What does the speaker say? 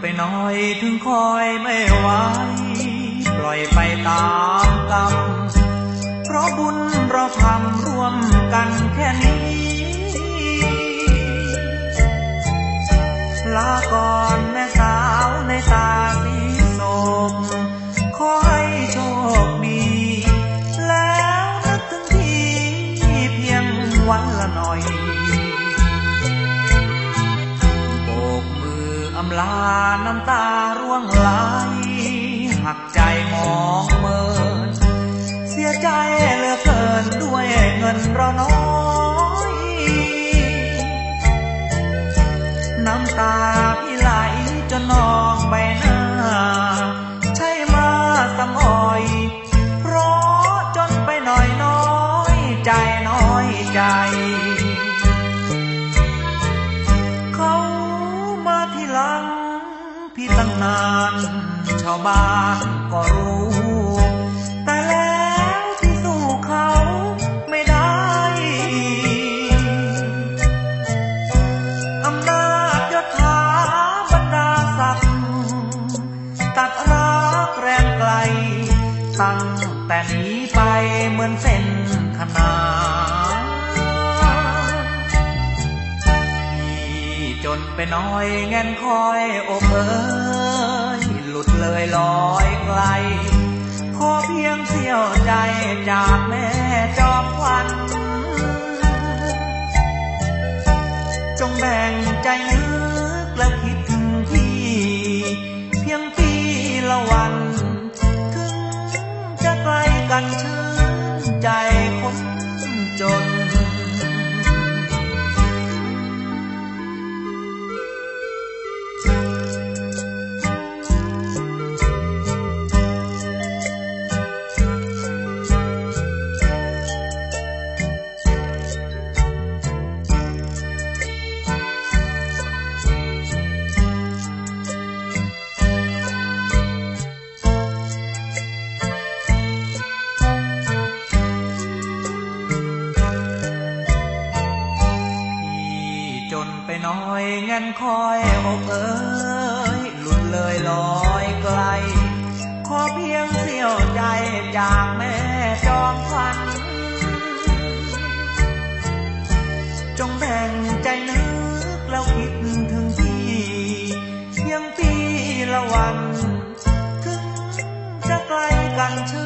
ไปน้อยถึงคอยไม่ไหวปล่อยไปตามกรรม เพราะบุญเราทำร่วมกันแค่นี้ ลาก่อนแม่สาวในตา อำลาน้ำตาร่วงไหลหักใจมองเมิน เสียใจเหลือเกินด้วยเงินเราน้อยน้ำตาพี่ไหลจนนองใบหน้า ใช่มาสมอย เพราะจนไปหน่อยน้อยใจน้อย พี่ตั้งนานชาวบ้านก็รู้ แต่แล้วพี่สู้เขาไม่ได้ อำนาจยศถาบรรดาศักดิ์ตัดรักแรงไกล ตั้งแต่นี้ไปเหมือนเส้นขนาน จนไปน้อยเงินคอยอกเอ้ยหลุดเลยลอยไกล ขอเพียงเสี้ยวใจจากแม่จอมควันจงแบ่งใจนึกและคิดถึงพี่ เพียงปีละวัน ถึงจะไกลกันเชื่น นไปน้อยเงินคอยอกเอ้ยหลุดเลยลอยไกล ขอเพียงเสี้ยวใจจากแม่จอมควันจงแบ่งใจนึกแล้วคิดถึงพี่เพียงปีละวัน ถึงจะไกลกันชื่อ